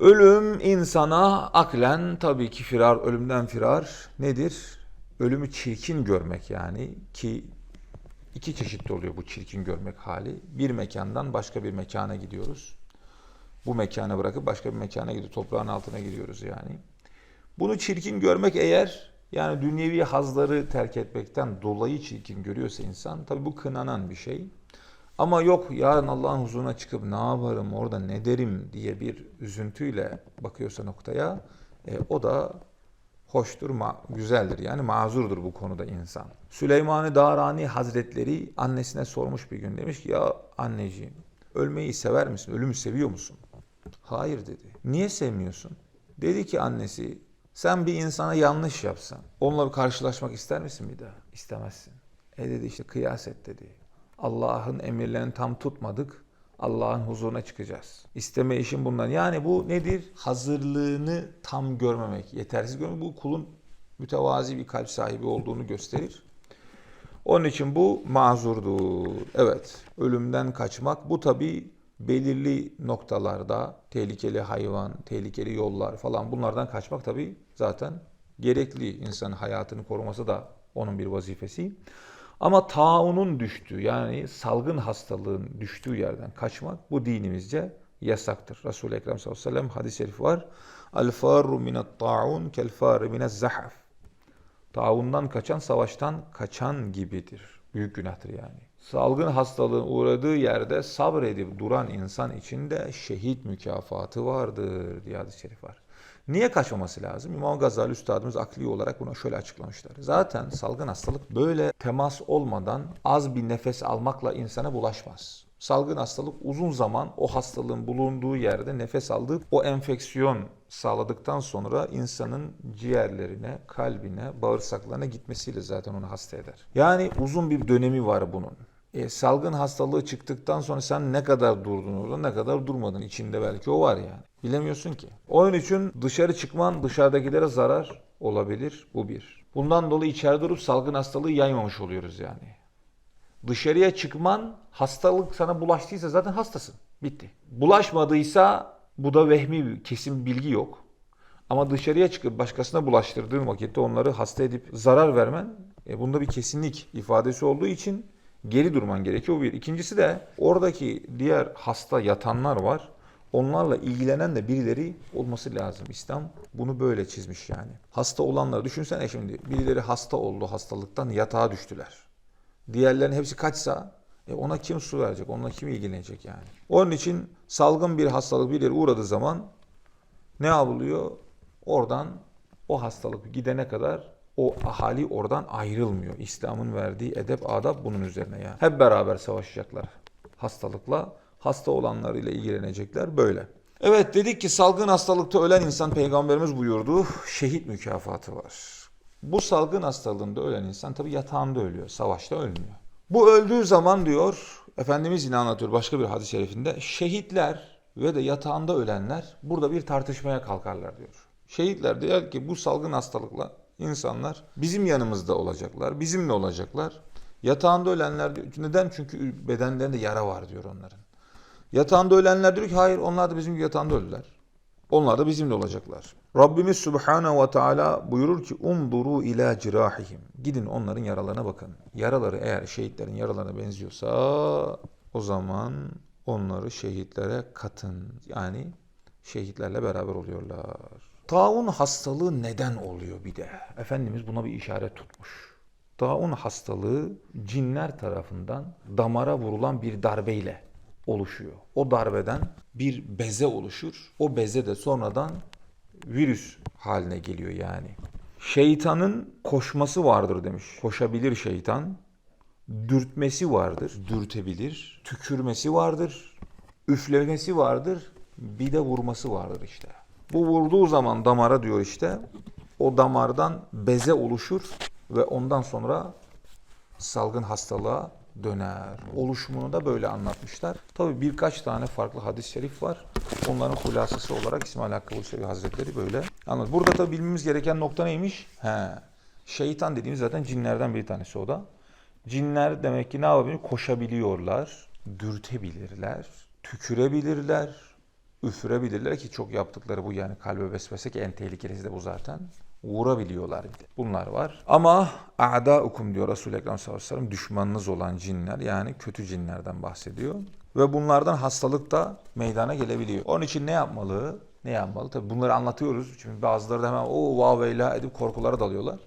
Ölüm insana aklen tabii ki firar, ölümden firar nedir? Ölümü çirkin görmek yani ki iki çeşitli oluyor bu çirkin görmek hali. Bir mekandan başka bir mekana gidiyoruz. Bu mekana bırakıp başka bir mekana gidiyor. Toprağın altına gidiyoruz yani. Bunu çirkin görmek eğer yani dünyevi hazları terk etmekten dolayı çirkin görüyorsa insan tabii bu kınanan bir şey. Ama yok yarın Allah'ın huzuruna çıkıp ne yaparım orada ne derim diye bir üzüntüyle bakıyorsa noktaya e, o da hoştur, ma- güzeldir yani mazurdur bu konuda insan. Süleyman-ı Darani Hazretleri annesine sormuş bir gün demiş ki ya anneciğim ölmeyi sever misin? Ölümü seviyor musun? Hayır dedi. Niye sevmiyorsun? Dedi ki annesi sen bir insana yanlış yapsan onunla karşılaşmak ister misin bir daha? İstemezsin. E dedi işte kıyas et dedi. Allah'ın emirlerini tam tutmadık. Allah'ın huzuruna çıkacağız. İsteme işin bundan. Yani bu nedir? Hazırlığını tam görmemek, yetersiz görmemek. Bu kulun mütevazi bir kalp sahibi olduğunu gösterir. Onun için bu mazurdur. Evet, ölümden kaçmak. Bu tabi belirli noktalarda tehlikeli hayvan, tehlikeli yollar falan bunlardan kaçmak tabi zaten gerekli. İnsanın hayatını koruması da onun bir vazifesi. Ama taunun düştüğü yani salgın hastalığın düştüğü yerden kaçmak bu dinimizce yasaktır. Resul-i Ekrem sallallahu aleyhi ve sellem hadis-i şerif var. El faru minat taun kel faru minez zahaf. Taundan kaçan savaştan kaçan gibidir. Büyük günahtır yani. Salgın hastalığın uğradığı yerde sabredip duran insan için de şehit mükafatı vardır diye hadis-i şerif var. Niye kaçmaması lazım? İmam Gazali Üstadımız akli olarak bunu şöyle açıklamışlar. Zaten salgın hastalık böyle temas olmadan az bir nefes almakla insana bulaşmaz. Salgın hastalık uzun zaman o hastalığın bulunduğu yerde nefes aldığı o enfeksiyon sağladıktan sonra insanın ciğerlerine, kalbine, bağırsaklarına gitmesiyle zaten onu hasta eder. Yani uzun bir dönemi var bunun. E, salgın hastalığı çıktıktan sonra sen ne kadar durdun orada, ne kadar durmadın. İçinde belki o var yani. Bilemiyorsun ki. Onun için dışarı çıkman dışarıdakilere zarar olabilir. Bu bir. Bundan dolayı içeride durup salgın hastalığı yaymamış oluyoruz yani. Dışarıya çıkman hastalık sana bulaştıysa zaten hastasın. Bitti. Bulaşmadıysa bu da vehmi kesin bilgi yok. Ama dışarıya çıkıp başkasına bulaştırdığın vakitte onları hasta edip zarar vermen e, bunda bir kesinlik ifadesi olduğu için geri durman gerekiyor. Bu bir. İkincisi de oradaki diğer hasta yatanlar var. Onlarla ilgilenen de birileri olması lazım. İslam bunu böyle çizmiş yani. Hasta olanları düşünsene şimdi. Birileri hasta oldu hastalıktan yatağa düştüler. Diğerlerin hepsi kaçsa e ona kim su verecek? Onunla kim ilgilenecek yani? Onun için salgın bir hastalık bir yere uğradığı zaman ne yapılıyor? Oradan o hastalık gidene kadar o ahali oradan ayrılmıyor. İslam'ın verdiği edep, adab bunun üzerine ya. Hep beraber savaşacaklar hastalıkla. Hasta olanlarıyla ilgilenecekler böyle. Evet dedik ki salgın hastalıkta ölen insan peygamberimiz buyurdu. Şehit mükafatı var. Bu salgın hastalığında ölen insan tabi yatağında ölüyor. Savaşta ölmüyor. Bu öldüğü zaman diyor Efendimiz yine anlatıyor başka bir hadis-i şerifinde şehitler ve de yatağında ölenler burada bir tartışmaya kalkarlar diyor. Şehitler diyor ki bu salgın hastalıkla insanlar bizim yanımızda olacaklar, bizimle olacaklar. Yatağında ölenler diyor. Neden? Çünkü bedenlerinde yara var diyor onların. Yatağında ölenler diyor ki hayır onlar da bizim yatağında öldüler. Onlar da bizimle olacaklar. Rabbimiz Subhanahu ve Teala buyurur ki umduru ila cirahihim. Gidin onların yaralarına bakın. Yaraları eğer şehitlerin yaralarına benziyorsa o zaman onları şehitlere katın. Yani şehitlerle beraber oluyorlar. Taun hastalığı neden oluyor bir de? Efendimiz buna bir işaret tutmuş. Taun hastalığı cinler tarafından damara vurulan bir darbeyle oluşuyor. O darbeden bir beze oluşur. O beze de sonradan virüs haline geliyor yani. Şeytanın koşması vardır demiş. Koşabilir şeytan. Dürtmesi vardır. Dürtebilir. Tükürmesi vardır. Üflemesi vardır. Bir de vurması vardır işte. Bu vurduğu zaman damara diyor işte. O damardan beze oluşur ve ondan sonra salgın hastalığa döner. Oluşumunu da böyle anlatmışlar. Tabi birkaç tane farklı hadis-i şerif var. Onların hulasası olarak İsmail Hakkı Bursevi Hazretleri böyle anlat. Burada tabi bilmemiz gereken nokta neymiş? He. Şeytan dediğimiz zaten cinlerden bir tanesi o da. Cinler demek ki ne yapabiliyor? Koşabiliyorlar, dürtebilirler, tükürebilirler, üfürebilirler ki çok yaptıkları bu yani kalbe vesvese ki en tehlikelisi de bu zaten. Vurabiliyorlar bir de. Bunlar var. Ama a'daukum diyor Resul-i Ekrem sallallahu aleyhi ve sellem düşmanınız olan cinler yani kötü cinlerden bahsediyor. Ve bunlardan hastalık da meydana gelebiliyor. Onun için ne yapmalı? Ne yapmalı? Tabii bunları anlatıyoruz. Çünkü bazıları da hemen o vaveyla edip korkulara dalıyorlar.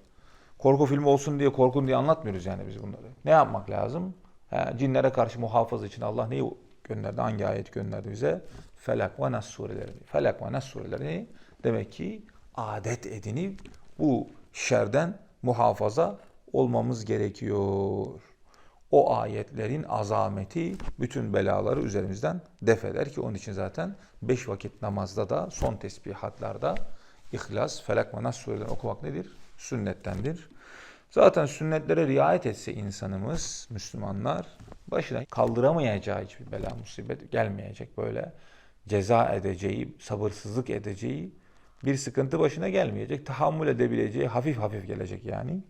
Korku filmi olsun diye korkun diye anlatmıyoruz yani biz bunları. Ne yapmak lazım? He, cinlere karşı muhafaza için Allah neyi gönderdi? Hangi ayet gönderdi bize? Felak ve Nas surelerini. Felak ve Nas surelerini demek ki adet edinip bu şerden muhafaza olmamız gerekiyor. O ayetlerin azameti bütün belaları üzerimizden def eder ki onun için zaten beş vakit namazda da son tesbihatlarda İhlas, Felak ve Nas surelerini okumak nedir? Sünnettendir. Zaten sünnetlere riayet etse insanımız, Müslümanlar başına kaldıramayacağı hiçbir bela musibet gelmeyecek böyle ceza edeceği, sabırsızlık edeceği bir sıkıntı başına gelmeyecek. Tahammül edebileceği hafif hafif gelecek yani.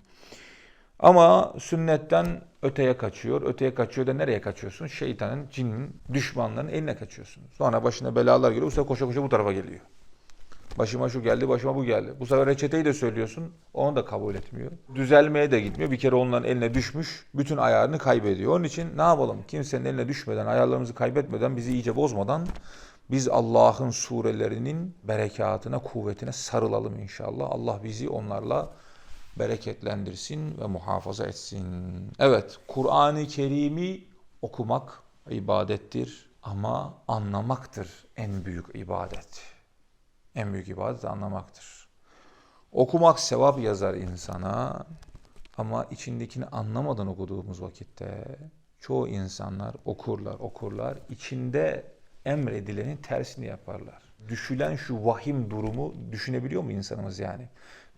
Ama sünnetten öteye kaçıyor. Öteye kaçıyor da nereye kaçıyorsun? Şeytanın, cinin, düşmanların eline kaçıyorsun. Sonra başına belalar geliyor. Bu sefer koşa koşa bu tarafa geliyor. Başıma şu geldi, başıma bu geldi. Bu sefer reçeteyi de söylüyorsun. Onu da kabul etmiyor. Düzelmeye de gitmiyor. Bir kere onların eline düşmüş. Bütün ayarını kaybediyor. Onun için ne yapalım? Kimsenin eline düşmeden, ayarlarımızı kaybetmeden, bizi iyice bozmadan biz Allah'ın surelerinin berekatına, kuvvetine sarılalım inşallah. Allah bizi onlarla bereketlendirsin ve muhafaza etsin. Evet, Kur'an-ı Kerim'i okumak ibadettir ama anlamaktır en büyük ibadet. En büyük ibadet anlamaktır. Okumak sevap yazar insana ama içindekini anlamadan okuduğumuz vakitte çoğu insanlar okurlar, okurlar. içinde emredilenin tersini yaparlar. Düşülen şu vahim durumu düşünebiliyor mu insanımız yani?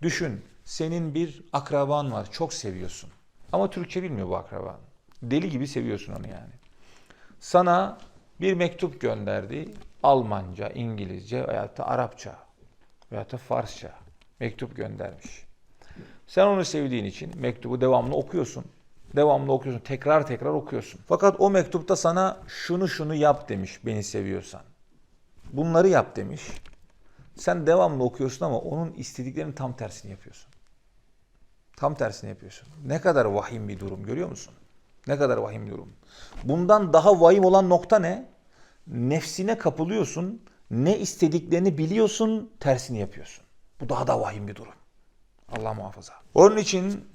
Düşün, senin bir akraban var, çok seviyorsun. Ama Türkçe bilmiyor bu akraban. Deli gibi seviyorsun onu yani. Sana bir mektup gönderdi. Almanca, İngilizce veyahut da Arapça veyahut da Farsça mektup göndermiş. Sen onu sevdiğin için mektubu devamlı okuyorsun. Devamlı okuyorsun, tekrar tekrar okuyorsun. Fakat o mektupta sana şunu şunu yap demiş beni seviyorsan. Bunları yap demiş. Sen devamlı okuyorsun ama onun istediklerinin tam tersini yapıyorsun. Tam tersini yapıyorsun. Ne kadar vahim bir durum görüyor musun? Ne kadar vahim bir durum. Bundan daha vahim olan nokta ne? Nefsine kapılıyorsun. Ne istediklerini biliyorsun, tersini yapıyorsun. Bu daha da vahim bir durum. Allah muhafaza. Onun için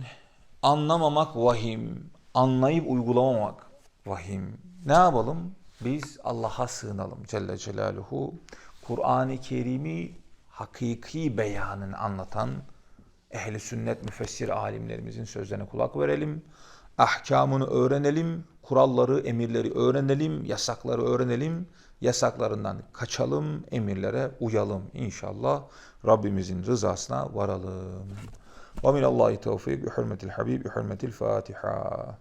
anlamamak vahim, anlayıp uygulamamak vahim. Ne yapalım? Biz Allah'a sığınalım Celle Celaluhu. Kur'an-ı Kerim'i hakiki beyanını anlatan ehli sünnet müfessir alimlerimizin sözlerine kulak verelim. Ahkamını öğrenelim, kuralları, emirleri öğrenelim, yasakları öğrenelim. Yasaklarından kaçalım, emirlere uyalım inşallah. Rabbimizin rızasına varalım. ومن الله توفيق بحرمة الحبيب بحرمة الفاتحة.